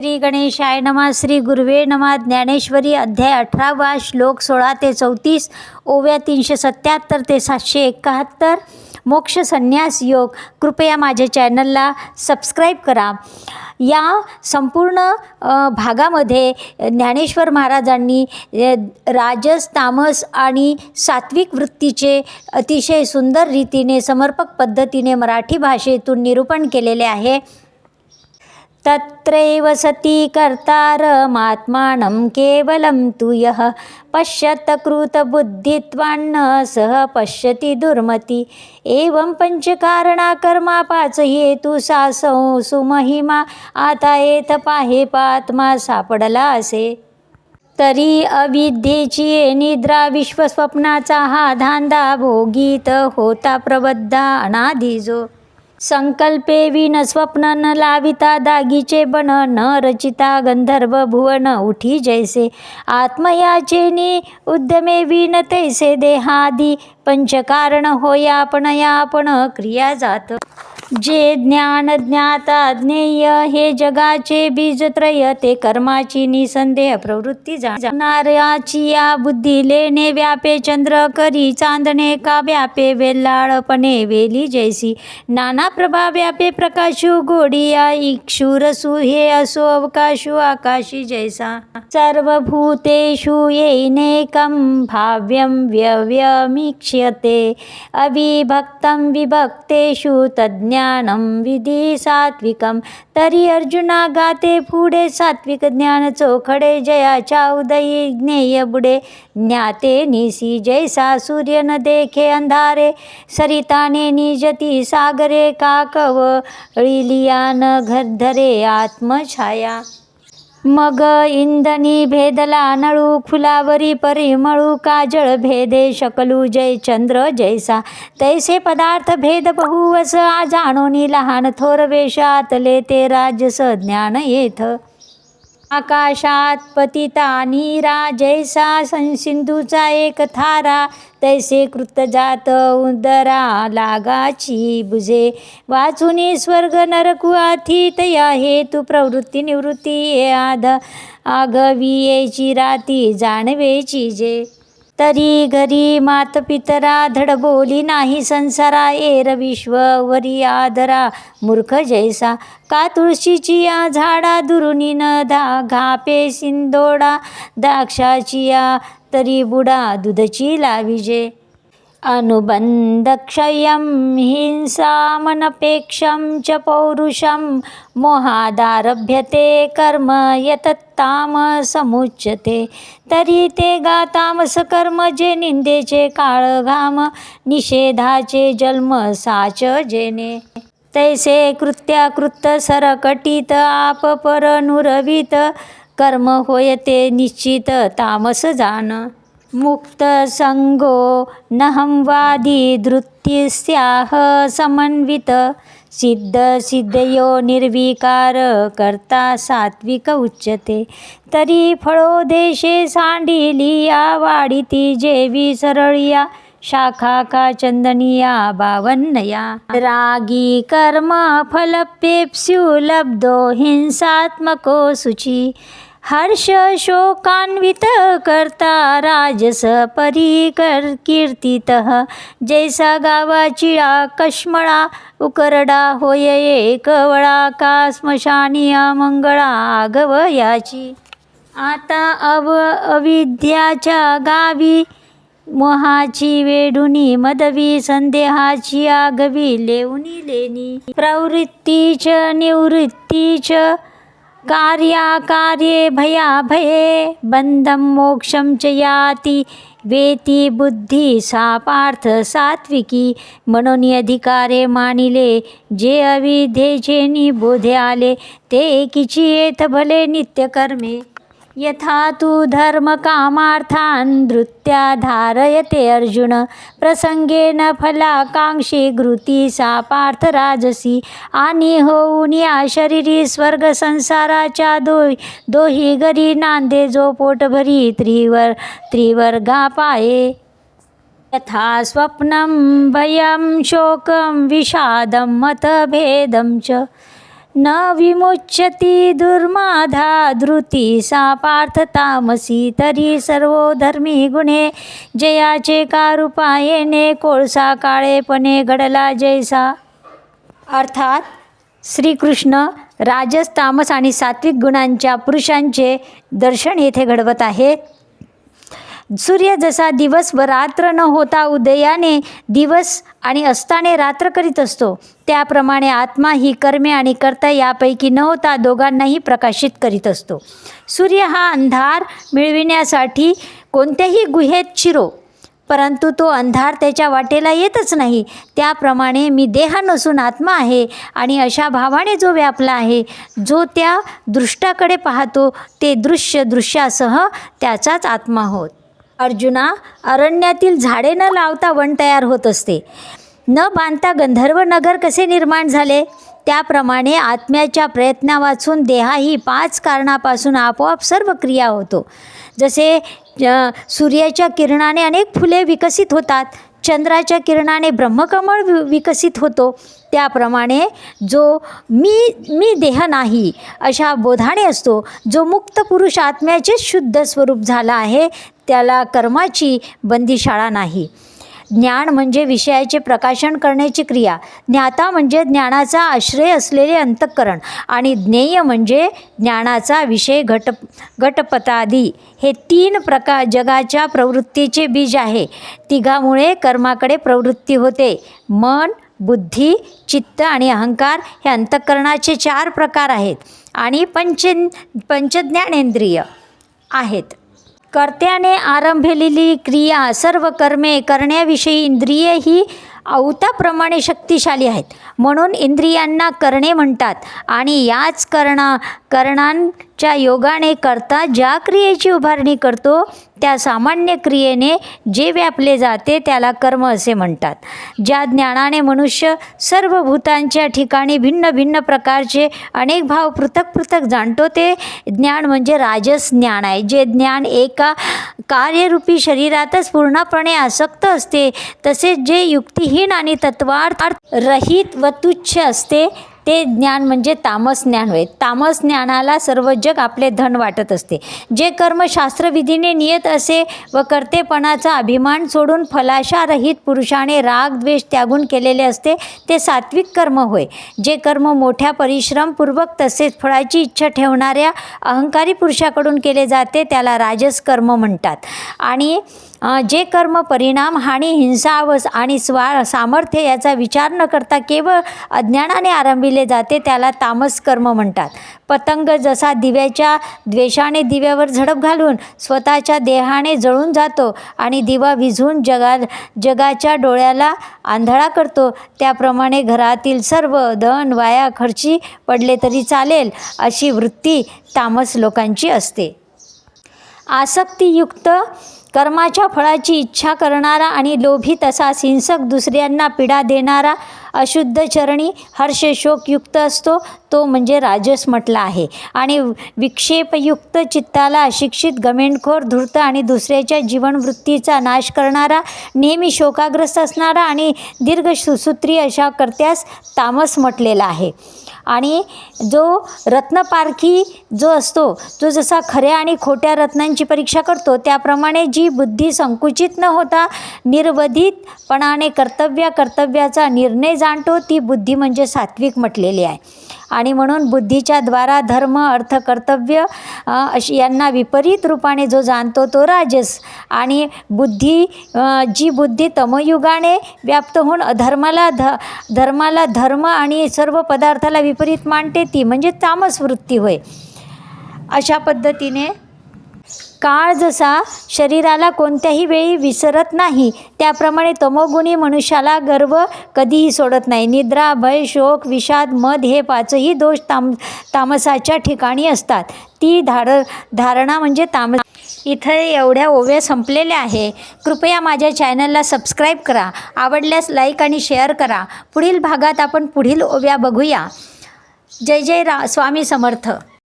श्री गणेशाय नमा श्री गुरुवे नमा ज्ञानेश्वरी अध्याय अठरावा श्लोक सोळा ते चौतीस ओव्या तीनशे सत्याहत्तर ते सातशे एकाहत्तर. मोक्ष संन्यास योग कृपया माझ्या चॅनलला सबस्क्राईब करा. या संपूर्ण भागामध्ये ज्ञानेश्वर महाराजांनी राजस तामस आणि सात्विक वृत्तीचे अतिशय सुंदर रीतीने समर्पक पद्धतीने मराठी भाषेतून निरूपण केलेले आहे. तत्रैव सती कर्तारमात्मानं केवलं तु यः। पश्यतकृतबुद्धित्वान्न सह पश्यति दुर्मती। एवं पंचकारणा कर्मा पाच हेतू सासौ सुमहिमा। आता येत पाहे पात्मा सापडला असे तरी अविद्येची निद्रा विश्वस्वप्नाचा हा धांदा भोगीत होता प्रबद्धा अनाधिजो संकल्पे विन स्वप्न न लाविता दागीचे बन न रचिता गंधर्व भुवन उठी जैसे. आत्मयाचे नि उद्यमे विन तैसे देहादी. पंचकारण होयापणयापण आपण या आपण क्रिया जात. जे ज्ञान ज्ञाता ज्ञेय हे जगाचे बीजत्रय ते कर्माची निसंदेह प्रवृत्ती जाणाऱ्याची या बुद्धी लेणे व्यापे चंद्र करी चांदणे का व्यापे वेल्लाळपणे वेली जैसी. नाना प्रभा व्यापे प्रकाशू गोडिया इक्षुरसु हे असो अवकाशु आकाशी जैसा. सर्वभूतेषु येनेकं भाव्यं व्यव्यमीक्ष्यते. अविभक्तं विभक्तेषु ज्ञानं विधी सात्विकं. तरी अर्जुना गाते पुढे सात्विक ज्ञान चोखडे जयाच्या उदयी ज्ञेय बुडे. ज्ञाते निसी जैसा सूर्य न देखे अंधारे. सरिताने निजती सागरे काकव. अळिलियान घरधरे आत्मछाया. मग इंधनी भेदला नळू फुलावरी परिमळू काजळ भेदे शकलू जय चंद्र जैसा. तैसे पदार्थ भेद बहुवस जाणोनी लहान थोर वेशातले ते राजस ज्ञान येथ. आकाशात पतिता नीरा जैसा संसिंधूचा एक थारा. तैसे कृतजात उदरा लागाची बुजे. वाचुनी स्वर्ग नरकु अथित या हेतू प्रवृत्ती निवृत्ती आध. आगवियेची राती जाणवेची जे. तरी घरी मात पितरा धडबोली नाही संसारा एर विश्व वरी आदरा मूर्ख जैसा. का तुळशीची या झाडा दुरुनी न धा घापे सिंदोडा द्राक्षाची या तरी बुडा दुधची लाविजे अनुबन्धक्षयं हिंसामनपेक्षं च पौरुषं मोहादारभ्यते कर्म यतत्तामसमुच्यते तरी ते गा तामसकर्म जे निंदेचे काळघाम निषेधाचे जन्म साच जेने। तैसे कृत्याकृत सरकटित आपपरनुरवित कर्म होयते निश्चित तामस जाण मुक्त संगो नहंवादी धृत्तिस्याह समन्वित। सिद्ध सिद्धयो निर्विकार करता सात्विक उच्यते। तरी फळोदेशे सांडिलिया वाढिती जेवी सरळिया शाखा का चंदनिया बावन्नया। रागी कर्म फलपेप्स्यू लब्धो हिंसात्मको सुची हर्ष शोकान्वित करता राजस परिकर कीर्तित. जैसा गावाची कश्मळा उकरडा होय एकवळा का स्मशानिया मंगळा आगवयाची. आता अव अविद्याच्या गावी मोहाची वेडुनी मदवी संदेहाची आगवी लेवनी लेनी प्रवृत्तीच निवृत्तीच कार्याकार्ये भयाभये बन्धं मोक्षं च याति। वेती बुद्धी सा पार्थ सात्विकी। म्हणून अधिकारे मानिले जे अविधेचे निबोधे आले ते एकीची येथ भले नित्यकर्मे। यथा तु धर्मकामार्थान् धृत्या धारयते अर्जुन। प्रसंगेन फलाकांक्षी घृती सा पार्थराजसी। आणि होऊन या शरीरी स्वर्ग संसाराच्या दो दोही घरी नांदे जो पोटभरी त्रिवर त्रिवर्गा पाये। यथा स्वप्नं भयं शोकं विषादं मतभेदं च। न विमुच्यती दुर्माधा धृती सा पार्थ तामसी तरी सर्व धर्मी गुणे जयाचे कारुपायेने कोळसा काळेपणे घडला जैसा। अर्थात श्रीकृष्ण राजस तामस आणि सात्विक गुणांच्या पुरुषांचे दर्शन येथे घडवत आहेत. सूर्य जसा दिवस व रात्र न होता उदयाने दिवस आणि अस्ताने रात्र करीत असतो त्याप्रमाणे आत्मा ही कर्मे आणि कर्ता यापैकी न होता दोघांनाही प्रकाशित करीत असतो. सूर्य हा अंधार मिळविण्यासाठी कोणत्याही गुहेत शिरो परंतु तो अंधार त्याच्या वाटेला येतच नाही. त्याप्रमाणे मी देह नसून आत्मा आहे आणि अशा भावाने जो व्यापला आहे जो त्या दृष्टाकडे पाहतो ते दृश्य दृश्यासह त्याचाच आत्मा होत. अर्जुना अरण्यातील झाडे न लावता वन तयार होत असते. न बांधता गंधर्व नगर कसे निर्माण झाले? त्याप्रमाणे आत्म्याच्या प्रयत्ना वाचून देहाही पाच कारणापासून आपोआप सर्व क्रिया होतो. जसे सूर्याच्या किरणाने अनेक फुले विकसित होतात चंद्राच्या किरणाने ब्रह्मकमळ वि- विकसित होतो. त्याप्रमाणे जो मी मी देह नाही अशा बोधाने असतो जो मुक्त पुरुष आत्म्याचे शुद्ध स्वरूप झाला आहे त्याला कर्माची बंदीशाळा नाही. ज्ञान म्हणजे विषयाचे प्रकाशन करण्याची क्रिया. ज्ञाता म्हणजे ज्ञानाचा आश्रय असलेले अंतःकरण आणि ज्ञेय म्हणजे ज्ञानाचा विषय घट घटपतादी हे तीन प्रकार जगाच्या प्रवृत्तीचे बीज आहे. तिघामुळे कर्माकडे प्रवृत्ती होते. मन बुद्धी चित्त आणि अहंकार हे अंतःकरणाचे चार प्रकार आहेत आणि पंच पंचज्ञानेंद्रिय आहेत. कर्त्याने आरंभलेली क्रिया सर्व कर्मे करण्याविषयी इंद्रिये ही अवताप्रमाणे शक्तिशाली आहेत. म्हणून इंद्रियांना करणे म्हणतात आणि याच करणा करणांच्या योगाने करता ज्या क्रियेची उभारणी करतो त्या सामान्य क्रियेने जे व्यापले जाते त्याला कर्म असे म्हणतात. ज्या ज्ञानाने मनुष्य सर्व भूतांच्या ठिकाणी भिन्न भिन्न प्रकारचे अनेक भाव पृथक पृथक जाणतो ते ज्ञान म्हणजे राजस ज्ञान आहे. जे ज्ञान एका कार्यरूपी शरीरातच पूर्णपणे आसक्त असते तसेच जे विहीन आणि तत्वार्थ रहित व तुच्छ असते ते ज्ञान म्हणजे तामस ज्ञान होय. तामस ज्ञानाला सर्व जग आपले धन वाटत असते. जे कर्म शास्त्रविधीने नियत असे व कर्तेपणाचा अभिमान सोडून फलाशारहित पुरुषाने राग द्वेष त्यागून केलेले असते ते सात्विक कर्म होय. जे कर्म मोठ्या परिश्रमपूर्वक तसेच फळाची इच्छा ठेवणाऱ्या अहंकारी पुरुषाकडून केले जाते त्याला राजस कर्म म्हणतात. आणि जे कर्म परिणाम हानी हिंसा आणि स्वा सामर्थ्य याचा विचार न करता केवळ अज्ञानाने आरंभिले जाते त्याला तामस कर्म म्हणतात. पतंग जसा दिव्याच्या द्वेषाने दिव्यावर झडप घालून स्वतःच्या देहाने जळून जातो आणि दिवा विझून जगा जगाच्या डोळ्याला आंधळा करतो त्याप्रमाणे घरातील सर्व धन वाया खर्ची पडले तरी चालेल अशी वृत्ती तामस लोकांची असते. आसक्तीयुक्त कर्माच्या फळाची इच्छा करणारा आणि लोभी तसा हिंसक दुसऱ्यांना पीडा देणारा अशुद्ध चरणी हर्षशोकयुक्त असतो तो म्हणजे राजस म्हटला आहे. आणि विक्षेपयुक्त चित्ताला अशिक्षित गमेंडखोर धूर्त आणि दुसऱ्याच्या जीवनवृत्तीचा नाश करणारा नेहमी शोकाग्रस्त असणारा आणि दीर्घ सुसूत्री अशा कर्त्यास तामस म्हटलेला आहे. आणि जो रत्नपारखी जो असतो जो जसा खऱ्या आणि खोट्या रत्नांची परीक्षा करतो त्याप्रमाणे जी बुद्धी संकुचित न होता निर्वधितपणाने कर्तव्य कर्तव्याचा निर्णय जाणतो ती बुद्धी म्हणजे सात्विक म्हटलेली आहे. आणि म्हणून बुद्धीच्या द्वारा धर्म अर्थ कर्तव्य अशी यांना विपरीत रूपाने जो जाणतो तो राजस. आणि बुद्धी जी बुद्धी तमयुगाने व्याप्त होऊन अधर्माला ध धर्माला धर्म आणि सर्व पदार्थाला विपरीत मांडते ती म्हणजे तामस वृत्ती होय. अशा पद्धतीने काळ जसा शरीराला कोणत्याही वेळी विसरत नाही त्याप्रमाणे तमोगुणी मनुष्याला गर्व कधीही सोडत नाही. निद्रा भय शोक विषाद मद हे पाचही दोष ताम तामसाच्या ठिकाणी असतात. ती धार धारणा म्हणजे ताम इथं एवढ्या ओव्या संपलेल्या आहे. कृपया माझ्या चॅनलला सबस्क्राईब करा. आवडल्यास लाईक आणि शेअर करा. पुढील भागात आपण पुढील ओव्या बघूया. जय जय रा स्वामी समर्थ.